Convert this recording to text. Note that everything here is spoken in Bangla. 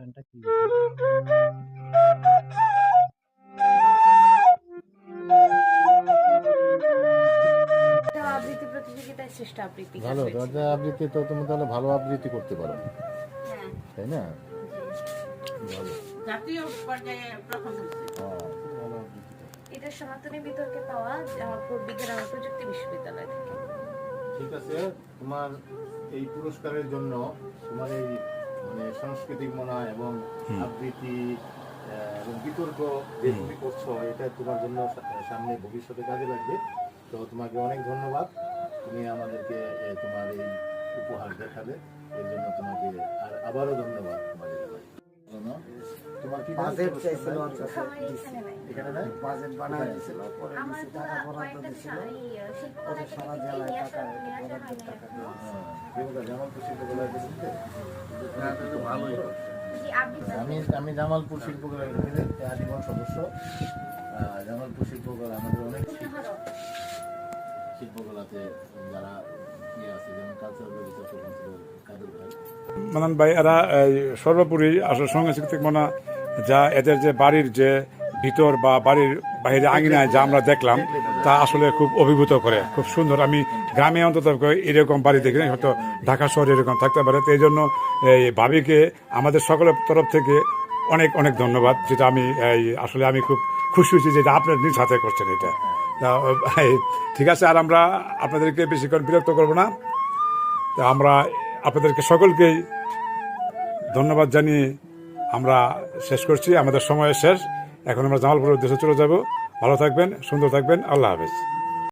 গানটা কি আবৃত্তি প্রতিযোগিতায় শ্রেষ্ঠ আবৃত্তি ভালো দরজা আবৃত্তি তো তুমি তাহলে ভালো আবৃত্তি করতে পারো। হ্যাঁ। তাই না? ভালো। জাতীয় পর্যায়ে প্রথম হ্যাঁ। এটা সনাতনী বিতর্কে পাওয়া জামালপুর বিজ্ঞান ও প্রযুক্তি বিশ্ববিদ্যালয় থেকে। ঠিক আছে তোমার এই পুরস্কারের জন্য তোমার এই মানে সাংস্কৃতিক মনা এবং আবৃত্তি এবং বিতর্ক যে তুমি করছ এটা তোমার জন্য সামনে ভবিষ্যতে কাজে লাগবে। তো তোমাকে অনেক ধন্যবাদ। তুমি আমাদেরকে তোমার এই উপহার দেখালে। এর জন্য তোমাকে আর আবারও ধন্যবাদ তোমাকে। তোমার কি বাজেট চাইছিল এখানে বাজেট বানায় দিছিল পরে আমার টাকা বরাদ্দ পরে সারা জেলায় টাকা বরাদ্দ টাকা হ্যাঁ, আমি আমি জামালপুর শিল্পকলা একাডেমির আজীবন সদস্য। জামালপুর শিল্পকলা আমাদের অনেক শিল্পকলাতে যারা ইয়ে আছে যেমন কালচারাল রিসার্চ কাউন্সিলর কাদের ভাই? মানান ভাই এরা সর্বোপরি আসলে সাংস্কৃতিক মনা যা এদের যে বাড়ির যে ভিতর বা বাড়ির বাইরে আঙিনায় যা আমরা দেখলাম, তা আসলে খুব অভিভূত করে, খুব সুন্দর। আমি গ্রামে অন্তত এরকম বাড়ি দেখি হয়তো ঢাকা শহরে এরকম থাকতে পারে। তো এই জন্য এই ভাবিকে, আমাদের সকলের তরফ থেকে অনেক অনেক ধন্যবাদ, যেটা আমি এই আসলে আমি খুব খুশি হয়েছি যেটা আপনার নিজ হাতে করছেন এটা। ঠিক আছে, আর আমরা আপনাদেরকে বেশিক্ষণ বিরক্ত করব না। তা আমরা আপনাদেরকে সকলকেই ধন্যবাদ জানিয়ে আমরা শেষ করছি। আমাদের সময় শেষ। এখন আমরা জামালপুরের উদ্দেশ্যে চলে যাব। ভালো থাকবেন সুন্দর থাকবেন। আল্লাহ হাফেজ।